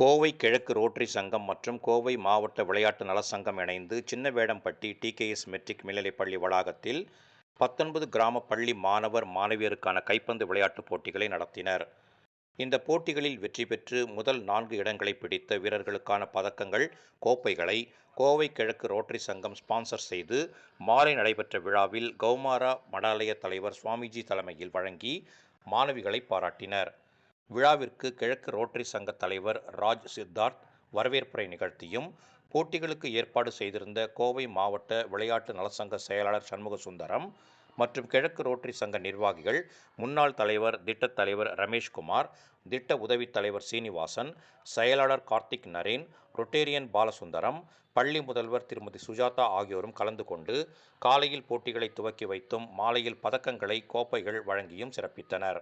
கோவை கிழக்கு ரோட்டரி சங்கம் மற்றும் கோவை மாவட்ட விளையாட்டு நல சங்கம் இணைந்து சின்னவேடம்பட்டி டிகேஎஸ் மெட்ரிக் மேல்நிலைப்பள்ளி வளாகத்தில் பத்தொன்பது கிராம பள்ளி மாணவர் மாணவியருக்கான கைப்பந்து விளையாட்டுப் போட்டிகளை நடத்தினர். இந்த போட்டிகளில் வெற்றி பெற்று முதல் நான்கு இடங்களை பிடித்த வீரர்களுக்கான பதக்கங்கள் கோப்பைகளை கோவை கிழக்கு ரோட்டரி சங்கம் ஸ்பான்சர் செய்து மாலை நடைபெற்ற விழாவில் கௌமாரா மடாலய தலைவர் சுவாமிஜி தலைமையில் வழங்கி மாணவிகளை பாராட்டினர். விழாவிற்கு கிழக்கு ரோட்டரி சங்க தலைவர் ராஜ் சித்தார்த் வரவேற்புரை நிகழ்த்தியும் போட்டிகளுக்கு ஏற்பாடு செய்திருந்த கோவை மாவட்ட விளையாட்டு நலசங்க செயலாளர் சண்முக சுந்தரம் மற்றும் கிழக்கு ரோட்டரி சங்க நிர்வாகிகள் முன்னாள் தலைவர் திட்டத் தலைவர் ரமேஷ்குமார் திட்ட உதவித் தலைவர் சீனிவாசன் செயலாளர் கார்த்திக் நரேன் ரொட்டேரியன் பாலசுந்தரம் பள்ளி முதல்வர் திருமதி சுஜாதா ஆகியோரும் கலந்து கொண்டு காலையில் போட்டிகளை துவக்கி வைத்தும் மாலையில் பதக்கங்களை கோப்பைகள் வழங்கியும் சிறப்பித்தனர்.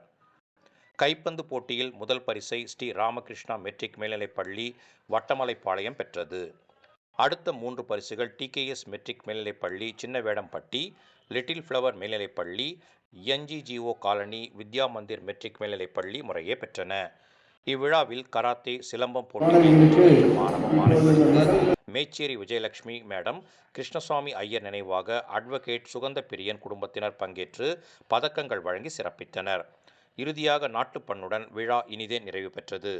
கைப்பந்து போட்டியில் முதல் பரிசை ஸ்ரீ ராமகிருஷ்ணா மெட்ரிக் மேல்நிலைப்பள்ளி வட்டமலைப்பாளையம் பெற்றது. அடுத்த மூன்று பரிசுகள் டிகேஎஸ் மெட்ரிக் மேல்நிலைப்பள்ளி சின்னவேடம்பட்டி லிட்டில் ஃப்ளவர் மேல்நிலைப்பள்ளி NGGO colony Vidya Mandir matric மேல்நிலைப்பள்ளி முறையே பெற்றன. இவ்விழாவில் கராத்தே சிலம்பம் போட்டிகளில் மாணவ மாணவிகளுக்கு மேச்சேரி விஜயலட்சுமி மேடம் கிருஷ்ணசுவாமி ஐயர் நினைவாக அட்வொகேட் சுகந்த பிரியன் குடும்பத்தினர் பங்கேற்று பதக்கங்கள் வழங்கி சிறப்பித்தனர். இறுதியாக நாட்டுப்பண்ணுடன் விழா இனிதே நிறைவு பெற்றது.